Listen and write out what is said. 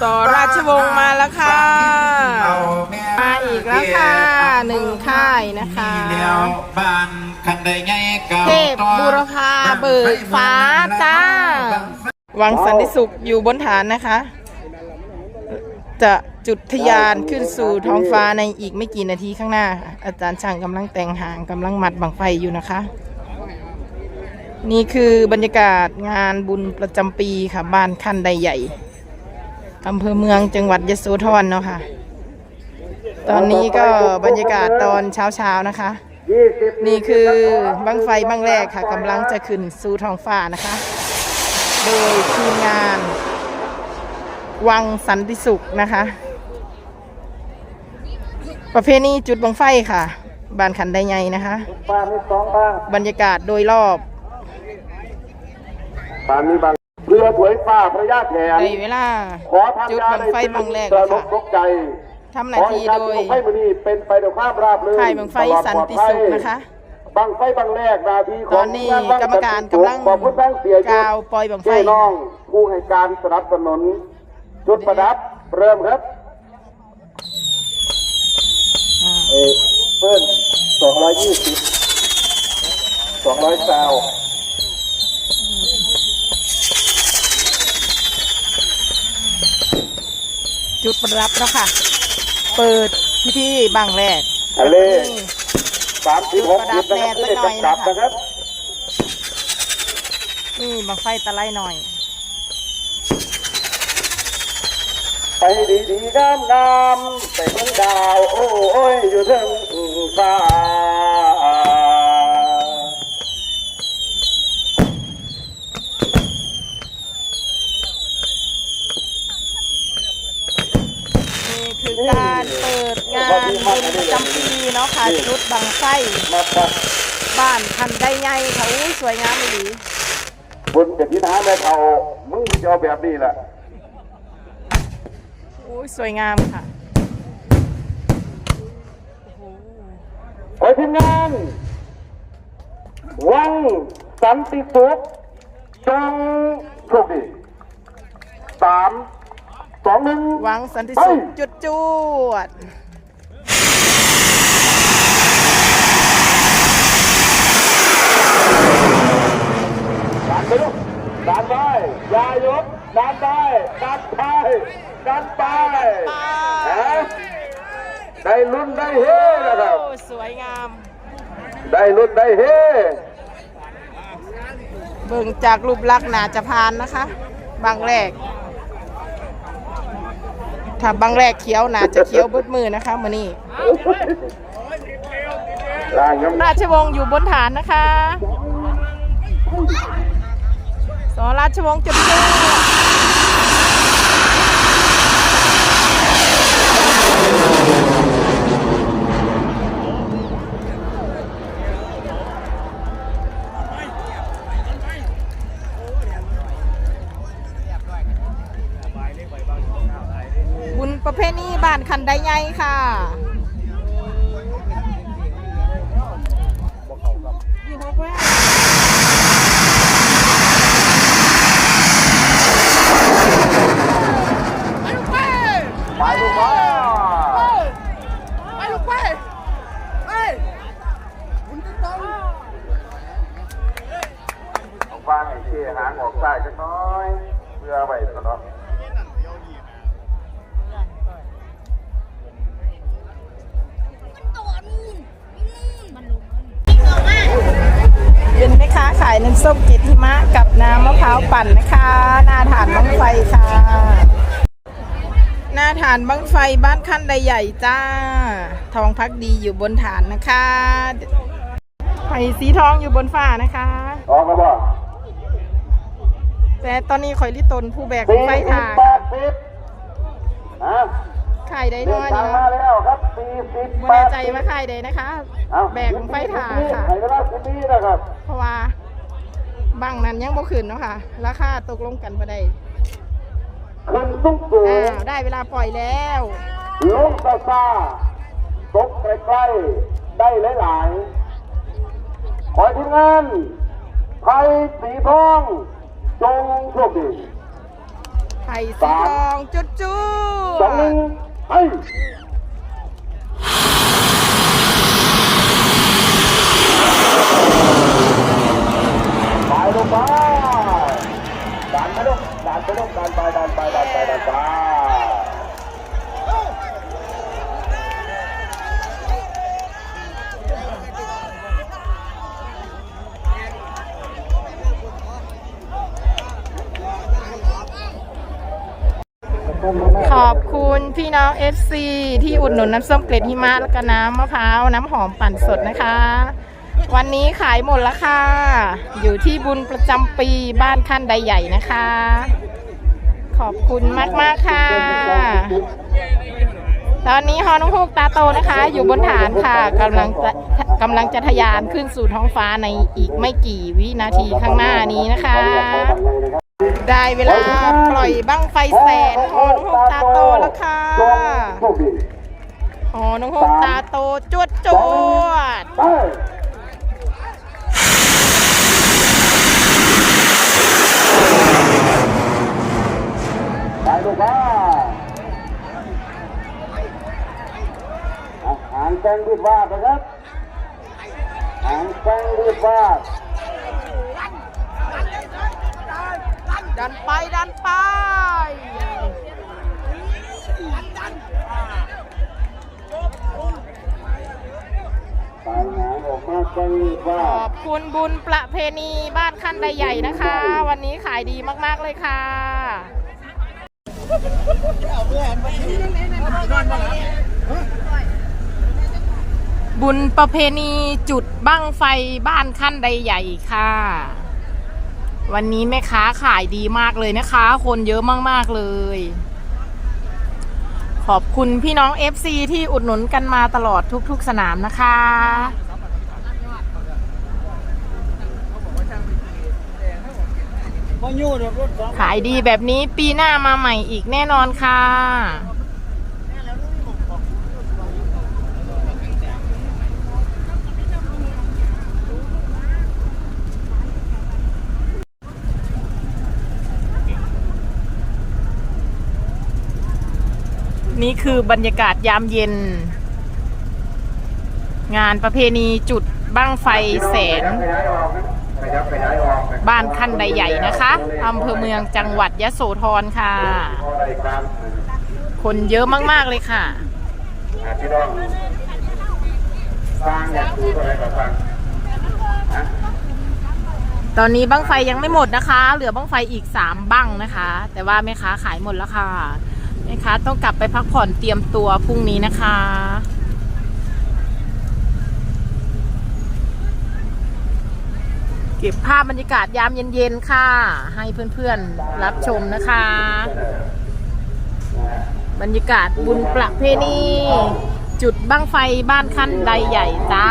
สอราชวงศ์มาแล้วค่ะ มาอีกแล้วค่ะหนึ่งค่ายนะคะบ้านคันใดไงเก่าเทพบูรพาเบิกฟ้าจ้า วังสันติสุขอยู่บนฐานนะคะ จะจุดทะยานขึ้นสู่ท้องฟ้าในอีกไม่กี่นาทีข้างหน้าค่ะอาจารย์ช่างกำลังแต่งหางกำลังมัดบังไฟอยู่นะคะ นี่คือบรรยากาศงานบุญประจำปีค่ะบ้านคันใดใหญ่ อำเภอเมืองจังหวัดยโสธรเนาะค่ะ ตอนนี้ก็บรรยากาศตอนเช้าๆนะคะ นี่คือบังไฟบังแรกค่ะกำลังจะขึ้นสู่ท้องฟ้านะคะ โดยทีมงาน วังสันติสุขนะคะ ประเพณีจุดบังไฟค่ะบานขันไดไงนะคะบ้านมีสองบ้านบรรยากาศโดยรอบบานมีบาง รือถวยฟ้าพระยาแถนในเวลา ขอทำจุดยาบังในไฟบังแรกสนะนุค่ะกตกใจทำหน้าที่โดยขอให้การบังไฟมือนี้เป็นไปด้วยความราบรื่นค่ายบังไฟตลอดสันติปลอดภัยสุขนะคะบังไฟบังแรกนาทีขตอองนนี้งานบังกรรมการสันติสุขกำลังขอบคุณทั้งเสียกาวปล่อยบังไฟเจ้น้องผู้ให้การสนับสนุนจุดประดับเริ่มครับอ่าเอเพิ่นสองร้อยยี่สิบสองร้อยซาว จุดประดับแล้วค่ะ เปิดพิธีบังแรกทะเลสามสิบหกสิบนะครับที่ได้กำกับนะครับนี่บังไฟตะไลหน่อย ไปดีดีๆงามงามๆแต่เมืองดาวโอ้โอ้ยอยู่เทิงฟ้า นี่คือ การเปิดงานบุญประจำปีเนาะค่ะชุดบังไฟมาปัดบ้านคันได้ไงค่ะอุ้ยสวยงามเลยบุญกับพิธาแม่เขามึงจะเอาแบบนี้แหละอุ้ยสวยงามค่ะโอ้โหขอทีมงานวังสันติสุขจงโชคดีสามส องหนึ่งวังสันติสุขไปจุดจวดดันไปลูกดันไปอยาหยุดดันไปดันไปดันไปฮะได้ลุ้นได้เฮนะครับโอ้สวยงาม ได้ลุ้นได้เฮเบิ่งจากรูปลักษณ์น่าจะพานนะคะ บางแรก ถ้าบางแรกเขียวน่าจะเขียวเบิดมือนะคะมือนี้ล่างน้ำราชวงศ์อยู่บนฐานนะคะ สอราชวงศ์จุดจว ประเพณีบ้านคันไดไงค่ะ ขายน้ำส้มกิตหิมะกับน้ำมะพร้าวปั่นนะคะหน้าฐานบังไฟค่ะ หน้าฐานบังไฟบ้านขั้นใดใหญ่จ้า ทองพักดีอยู่บนฐานนะคะไผ่สีทองอยู่บนฟ้านะคะออกแล้วบ่แต่ตอนนี้ข่อยลิตนผู้แบกสี่ไฟสิบถ่าแปดสิบฮะขายได้เดิน้นอยทางนี่มาแล้วครับสี่สิบไม่แปแน่ดใจสิบว่าขายได้นะคะเอ้าแบกไฟถ่าค่ะให้เวลาสิบปีนะครับ เพราะว่า บังนั้นยังบ่ขึ้นเนาะค่ะ ราคาตกลงกันบ่ได้ขึ้นสูงสูงอ้าวได้เวลาปล่อยแล้วลงซาซาตกใกล้ๆได้หลายๆขอให้ทีมงานไทยสีทองจงโชคดีไทไผ่สีทองจุดจุสองหนึ่งไป ไปดันไปลูกดันไปลูกดันไปดันไปดันไปดันไปขอบคุณพี่น้อง FC ที่อุดหนุนน้ำส้มเกล็ดหิมะแล้วก็น้ำมะพร้าว น้ำหอมปั่นสดนะคะ วันนี้ขายหมดแล้วค่ะ อยู่ที่บุญประจำปีบ้านขั้นใดใหญ่นะคะ ขอบคุณมากๆค่ะ ตอนนี้ฮอนุฮูกตาโตนะคะ อยู่บนฐานค่ะกำลังจะกำลังจะทะยานขึ้นสู่ท้องฟ้าในอีกไม่กี่วินาทีข้างหน้านี้นะคะ ได้เวลาปล่อยบั้งไฟแสนฮอนุฮูกตาโตแล้วค่ะฮอนุฮูกตาโตจวดจวด ไปไป ลูกบ้าหางแกงรีบว่าดนะครับหางแกงรีบว่าดดันไปดันไปขอบคุณบุญประเพณีบ้านขั้นใดใหญ่นะคะ วันนี้ขายดีมาก ๆ เลยค่ะ บุญประเพณีจุดบั้งไฟบ้านขั้นใดใหญ่ค่ะ วันนี้แม่ค้าขายดีมากเลยนะคะ คนเยอะมาก ๆ เลย ขอบคุณพี่น้อง FC ที่อุดหนุนกันมาตลอดทุก ๆ สนามนะคะ ขายดีแบบนี้ปีหน้ามาใหม่อีกแน่นอนค่ะ นี่คือบรรยากาศยามเย็น งานประเพณีจุดบั้งไฟแสน บ้านคันใดใหญ่นะคะอำเภอเมืองจังหวัดยะโสธรค่ะ คนเยอะมาก ๆ เลยค่ะตอนนี้บั้งไฟยังไม่หมดนะคะ เหลือบั้งไฟอีก3บั้งนะคะ แต่ว่าแม่ค้าขายหมดแล้วค่ะแม่ค้าต้องกลับไปพักผ่อนเตรียมตัวพรุ่งนี้นะคะ เก็บภาพบรรยากาศยามเย็นๆค่ะ ให้เพื่อนๆรับชมนะคะ บรรยากาศบุญประเพณีจุดบั้งไฟบ้านขั้นใดใหญ่จ้า